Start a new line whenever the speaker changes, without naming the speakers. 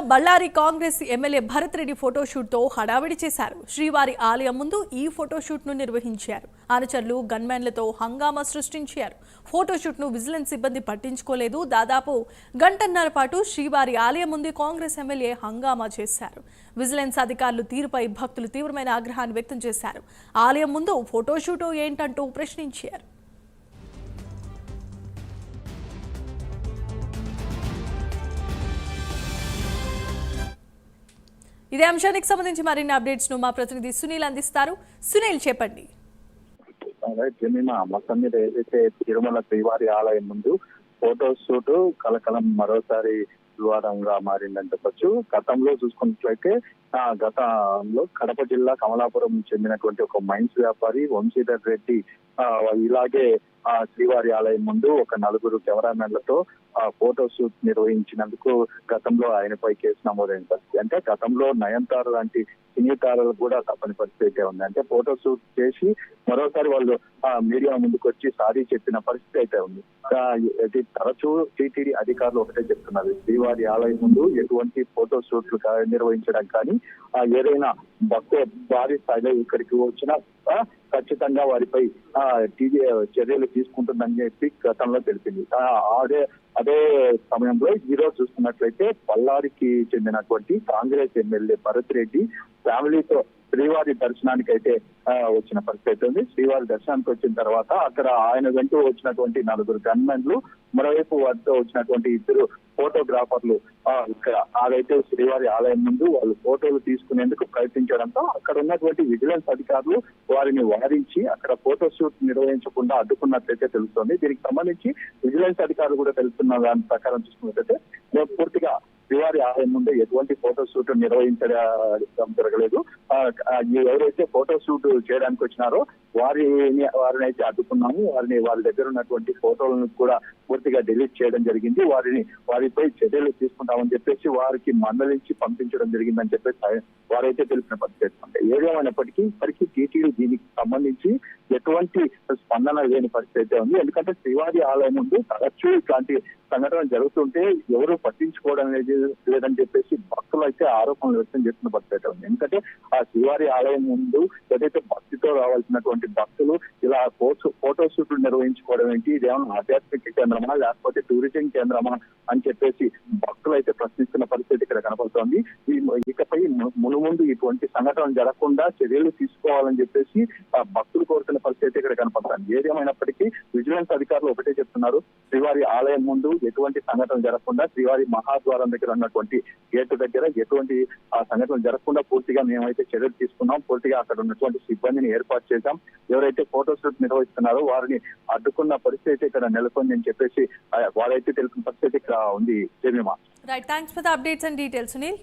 Ballari Congress MLA Bharat Reddy ఫోటోషూట్తో హడావిడి చేశారు. శ్రీవారి ఆలయం ముందు ఈ ఫోటోషూట్ను నిర్వహించారు. అనుచరులు గన్మెన్లతో హంగామా సృష్టించారు. ఫోటోషూట్ను విజిలెన్స్ సిబ్బంది పట్టించుకోలేదు. దాదాపు గంటన్నర పాటు శ్రీవారి ఆలయం ముందు కాంగ్రెస్ ఎమ్మెల్యే హంగామా చేశారు. విజిలెన్స్ అధికారులు తీరుపై భక్తులు తీవ్రమైన ఆగ్రహాన్ని వ్యక్తం చేశారు. ఆలయం ముందు ఫోటోషూటో ఏంటంటూ ప్రశ్నించారు. ఇదే అంశానికి సంబంధించి మరిన్ని అప్డేట్స్ను మా ప్రతినిధి సునీల్ అందిస్తారు. సునీల్ చెప్పండి.
రైట్ జమీమా మొత్తం మీద ఏదైతే తిరుమల శ్రీవారి ఆలయం ముందు ఫోటో షూట్ కలకలం మరోసారి వివాదంగా మారిందని చెప్పొచ్చు గతంలో చూసుకున్నట్లయితే గతంలో కడప జిల్లా కమలాపురం చెందినటువంటి ఒక మైన్స్ వ్యాపారి వంశీధర్ రెడ్డి ఇలాగే ఆ శ్రీవారి ఆలయం ముందు ఒక నలుగురు కెమెరామెన్లతో ఆ ఫోటో షూట్ నిర్వహించినందుకు గతంలో ఆయనపై కేసు నమోదైన పరిస్థితి అంటే గతంలో నయనతార లాంటి సినీ తారలు కూడా తప్పని పరిస్థితి అయితే ఉంది. అంటే ఫోటో షూట్ చేసి మరోసారి వాళ్ళు ఆ మీడియా ముందుకు వచ్చి సారీ చెప్పిన పరిస్థితి అయితే ఉంది. ఇది తరచూ టీటీడీ అధికారులు ఒకటే చెప్తున్నారు. శ్రీవారి ఆలయం ముందు ఎటువంటి ఫోటో షూట్లు నిర్వహించడం కానీ ఏదైనా భక్తు భారీ స్థాయిలో ఇక్కడికి వచ్చినా ఖచ్చితంగా వారిపై ఆ చర్యలు తీసుకుంటుందని చెప్పి గతంలో తెలిపింది. అదే అదే సమయంలో ఈరోజు చూసుకున్నట్లయితే చూస్తున్నట్లయితే పల్లారికి చెందినటువంటి కాంగ్రెస్ ఎమ్మెల్యే భరత్ రెడ్డి ఫ్యామిలీతో శ్రీవారి దర్శనానికి అయితే వచ్చిన పరిస్థితి ఉంది. శ్రీవారి దర్శనానికి వచ్చిన తర్వాత అక్కడ ఆయన వెంటూ వచ్చినటువంటి నలుగురు గన్మెన్లు మరోవైపు వారితో వచ్చినటువంటి ఇద్దరు ఫోటోగ్రాఫర్లు ఇక్కడ అదైతే శ్రీవారి ఆలయం ముందు వాళ్ళు ఫోటోలు తీసుకునేందుకు ప్రయత్నించడంతో అక్కడ ఉన్నటువంటి విజిలెన్స్ అధికారులు వారిని వారించి అక్కడ ఫోటో షూట్ నిర్వహించకుండా అడ్డుకున్నట్లయితే తెలుస్తోంది. దీనికి సంబంధించి విజిలెన్స్ అధికారులు కూడా తెలుస్తున్న దాని ప్రకారం చూసుకున్నట్లయితే మేము పూర్తిగా శ్రీవారి ఆలయం ముందు ఎటువంటి ఫోటో షూట్ నిర్వహించడం జరగలేదు. ఎవరైతే ఫోటో షూట్ చేయడానికి వచ్చినారో వారిని వారిని అయితే అడ్డుకున్నాము. వారిని వారి దగ్గర ఉన్నటువంటి ఫోటోలను కూడా పూర్తిగా డిలీట్ చేయడం జరిగింది. వారిని వారిపై చర్యలు తీసుకుంటామని చెప్పేసి వారికి మందలించి పంపించడం జరిగిందని చెప్పేసి వారైతే తెలిసిన పరిస్థితి అంటే ఏదేమైనప్పటికీ ఇప్పటికీ టీటీడీ దీనికి సంబంధించి ఎటువంటి స్పందన లేని పరిస్థితి అయితే ఉంది. ఎందుకంటే శ్రీవారి ఆలయం ముందు తరచూ ఇట్లాంటి సంఘటన జరుగుతుంటే ఎవరు పట్టించుకోవడం అనేది లేదని చెప్పేసి భక్తులు అయితే ఆరోపణలు వ్యక్తం చేస్తున్న పరిస్థితి ఉంది. ఎందుకంటే ఆ శ్రీవారి ఆలయం ముందు ఏదైతే భక్తితో రావాల్సినటువంటి భక్తులు ఇలా ఫోటో ఫోటో షూట్లు నిర్వహించుకోవడం ఏంటి? ఇదేమన్నా ఆధ్యాత్మిక కేంద్రమా? లేకపోతే టూరిజం కేంద్రమా? అని చెప్పేసి భక్తులు అయితే ప్రశ్నిస్తున్న పరిస్థితి ఇక్కడ కనపడుతోంది. ఈ ఇకపై మునుముందు ఇటువంటి సంఘటనలు జరగకుండా చర్యలు తీసుకోవాలని చెప్పేసి ఆ భక్తులు కోరుతున్న పరిస్థితి ఇక్కడ కనపడుతుంది. ఏదేమైనప్పటికీ విజిలెన్స్ అధికారులు ఒకటే చెప్తున్నారు. శ్రీవారి ఆలయం ముందు ఎటువంటి సంఘటన జరగకుండా శ్రీవారి మహాద్వారం దగ్గర ఉన్నటువంటి గేటు దగ్గర ఎటువంటి ఆ సంఘటన జరగకుండా పూర్తిగా మేమైతే చర్యలు తీసుకున్నాం. పూర్తిగా అక్కడ ఉన్నటువంటి సిబ్బందిని ఏర్పాటు చేశాం. ఎవరైతే ఫోటో షూట్ నిర్వహిస్తున్నారో వారిని అడ్డుకున్న పరిస్థితి ఇక్కడ నెలకొంది అని చెప్పేసి వారైతే తెలిసిన పరిస్థితి ఇక్కడ ఉంది. Jemima
right thanks for the updates and details Sunil